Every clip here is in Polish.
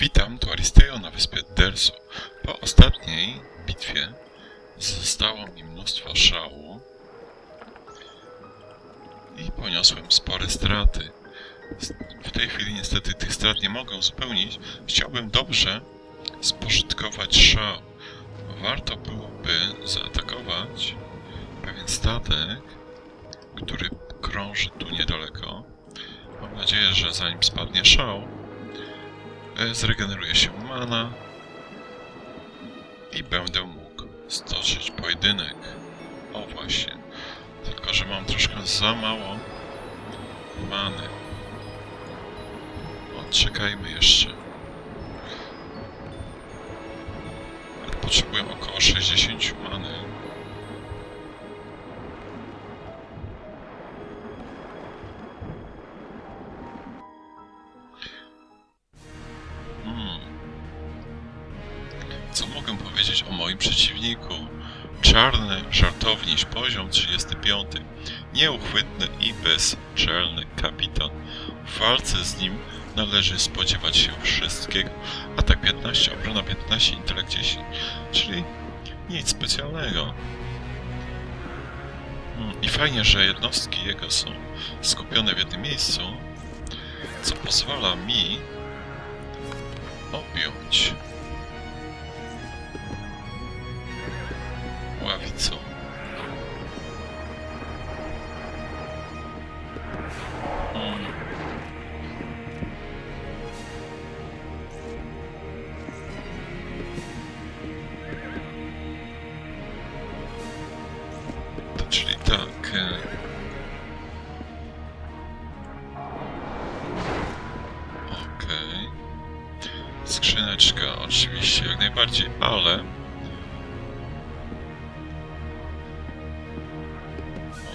Witam, tu Aristeo na wyspie Delso. Po ostatniej bitwie zostało mi mnóstwo szału i poniosłem spore straty. W tej chwili niestety tych strat nie mogę uzupełnić. Chciałbym dobrze spożytkować szał. Warto byłoby zaatakować pewien statek, który krąży tu niedaleko. Mam nadzieję, że zanim spadnie szał, zregeneruje się mana i będę mógł stoczyć pojedynek. O właśnie. Tylko, że mam troszkę za mało many. Odczekajmy jeszcze. Potrzebuję około 60 many. Czarny żartowniś, poziom 35. Nieuchwytny i bezczelny kapitan. W walce z nim należy spodziewać się wszystkiego. Atak 15, obrona 15, intelekt 10. Czyli nic specjalnego. Hmm, I fajnie, że jednostki jego są skupione w jednym miejscu, co pozwala mi objąć ławicą. Mm. To czyli tak. e, Okej. Skrzyneczka, oczywiście, jak najbardziej, ale...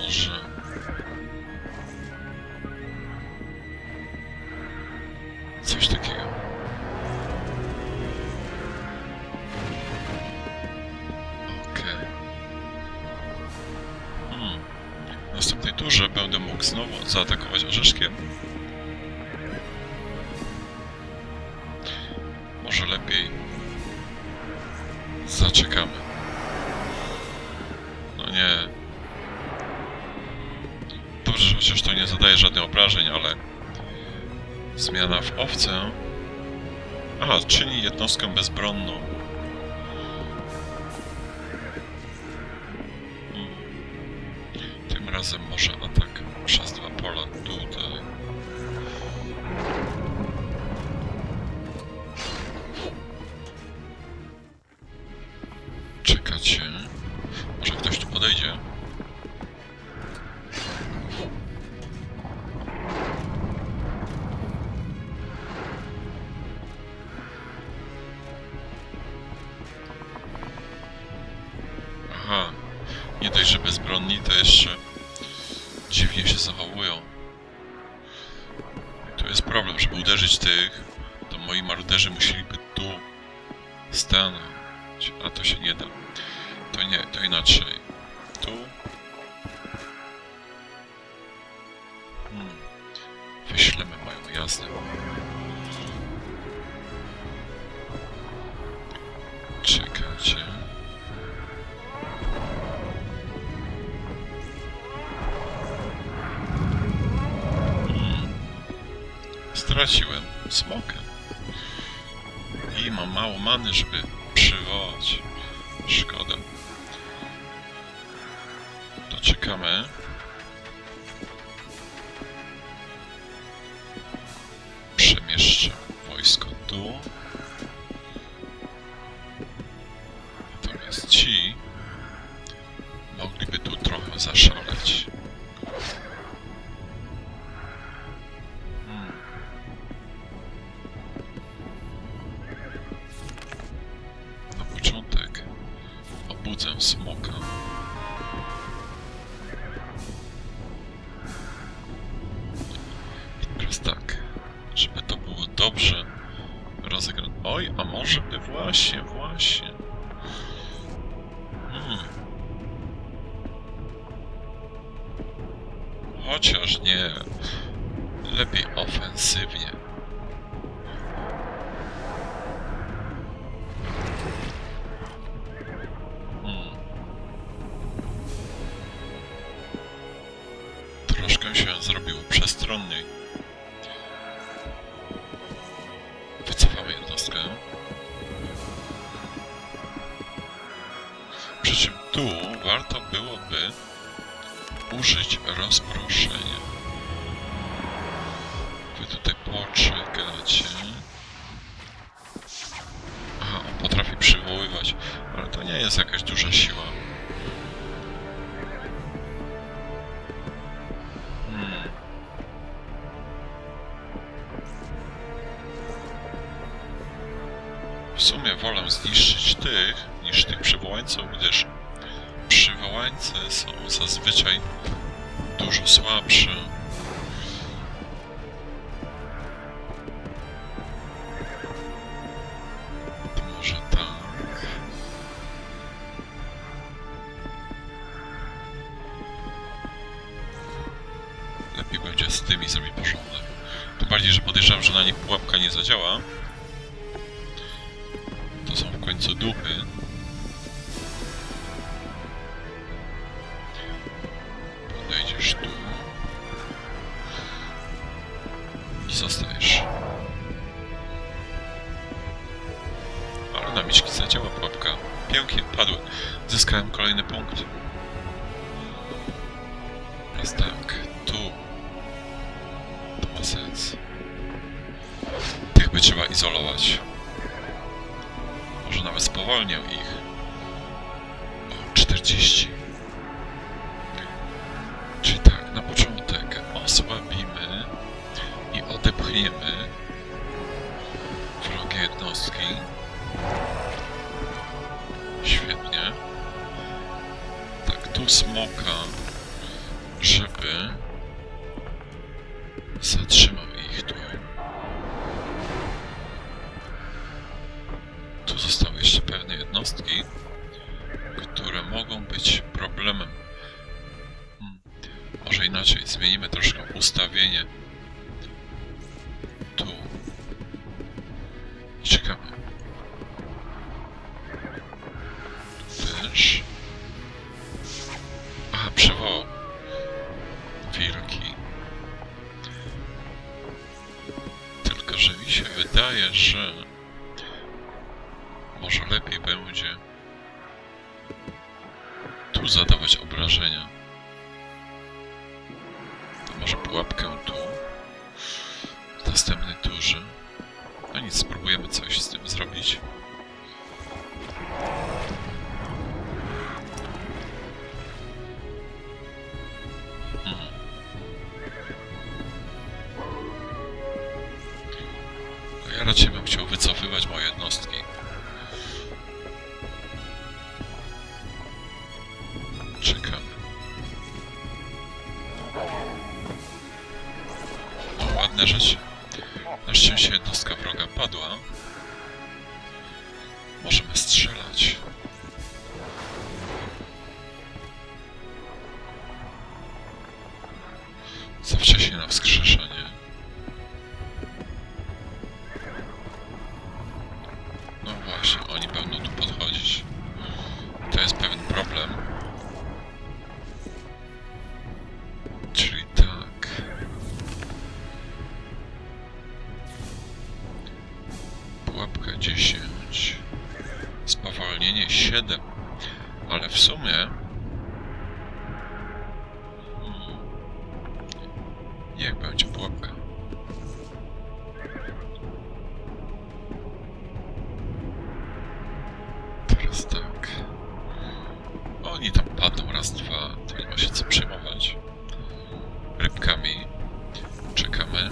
Może... Coś takiego. Okej. Hmm. W następnej turze będę mógł znowu zaatakować orzeszkiem. Zadaje żadnych obrażeń, ale zmiana w owcę. Aha, czyni jednostkę bezbronną. Hmm. Tym razem może Aha. Nie dość, że bezbronni, to jeszcze dziwnie się zachowują. I tu jest problem, żeby uderzyć tych, to moi maruderzy musieliby tu stanąć, a to się nie da. To nie, to inaczej. Tu. Hmm. Wyślemy moją jazdę. Czekajcie. Smokę. I mam mało many, żeby przywołać. Szkoda. To czekamy. Obudzę smoka. Przywołańców, gdyż przywołańce są zazwyczaj dużo słabsze. To może tak. Lepiej będzie z tymi zrobić porządek. Tym bardziej, że podejrzewam, że na nich pułapka nie zadziała. To są w końcu duchy. Padły. Zyskałem kolejny punkt. Teraz tak, tu. To ma sens. Tych by trzeba izolować. Może nawet spowolnię ich. O, 40. Smoka, żeby zatrzymał ich tu. Tu zostały jeszcze pewne jednostki, które mogą być problemem. Hmm. Może inaczej, zmienimy troszkę ustawienie. Tu. Czekamy. Może pułapkę tu. W następnej turze. No nic, spróbujemy coś z tym zrobić. No Ja raczej bym chciał wycofywać moje jednostki. O, ładne rzeczy. Na szczęście jednostka wroga padła. Możemy strzelać. Za wcześnie na wskrzeszenie. No właśnie, oni będą tu podchodzić. Niech będzie pułapka. Teraz tak. Oni tam padną raz, dwa. To nie ma się co przejmować. Rybkami. Czekamy.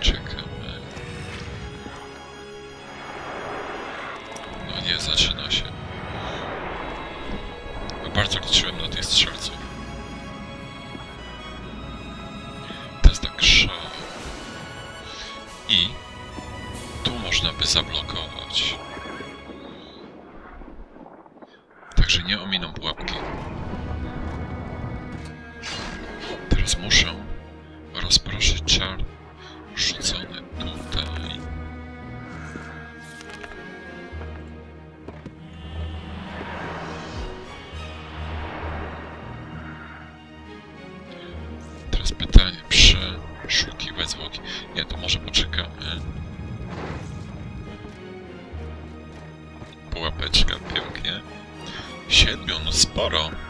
Czekamy. No nie, zaczyna się. Bardzo liczyłem Hold on.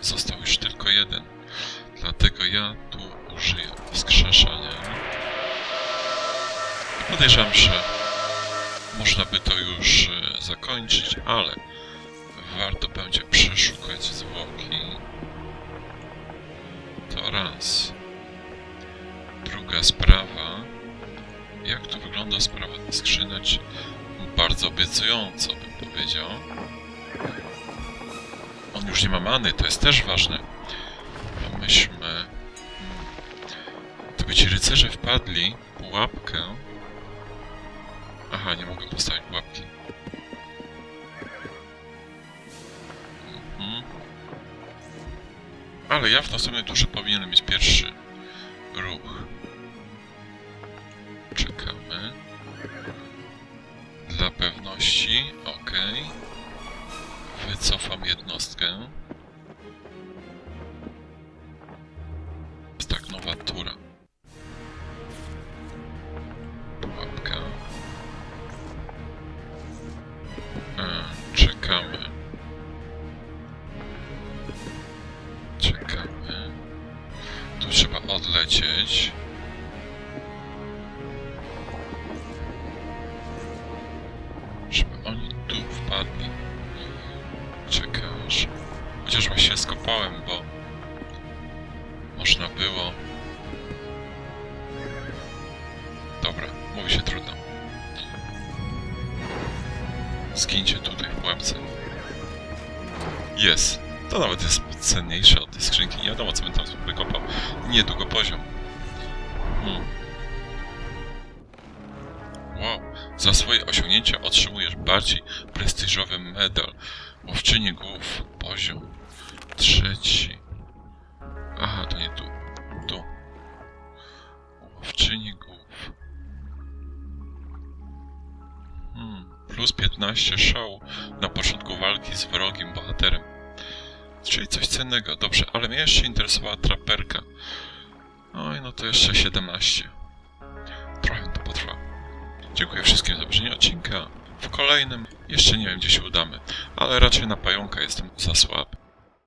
Został już tylko jeden. Dlatego ja tu użyję wskrzeszania. Podejrzewam, że można by to już e, zakończyć, ale warto będzie przeszukać zwłoki. To raz. Druga sprawa. Jak tu wygląda sprawa skrzynek? Bardzo obiecująco bym powiedział. Już nie ma many, to jest też ważne. Hmm, Gdyby ci rycerze wpadli w pułapkę. Aha, nie mogę postawić pułapki. Mhm. Ale ja w następnej turze powinienem mieć pierwszy ruch. Czekamy. Dla pewności, ok. Wycofam jednostkę. Jest tak nowa tura. Pułapka. E, czekamy. Czekamy. Tu trzeba odlecieć. Skincie tutaj w pułapce. Jest. To nawet jest cenniejsze od tej skrzynki. Nie wiadomo, co bym tam wykopał. Niedługo poziom. Hmm. Wow. Za swoje osiągnięcia otrzymujesz bardziej prestiżowy medal. Łowczyni głów. Poziom. Trzeci. Aha, to nie tu. Tu. Łowczyni głów. Plus 15 show na początku walki z wrogim bohaterem. Czyli coś cennego. Dobrze, ale mnie jeszcze interesowała traperka. Oj, no to jeszcze 17. Trochę to potrwa. Dziękuję wszystkim za obejrzenie odcinka. W kolejnym jeszcze nie wiem, gdzie się udamy, ale raczej na pająka jestem za słaby.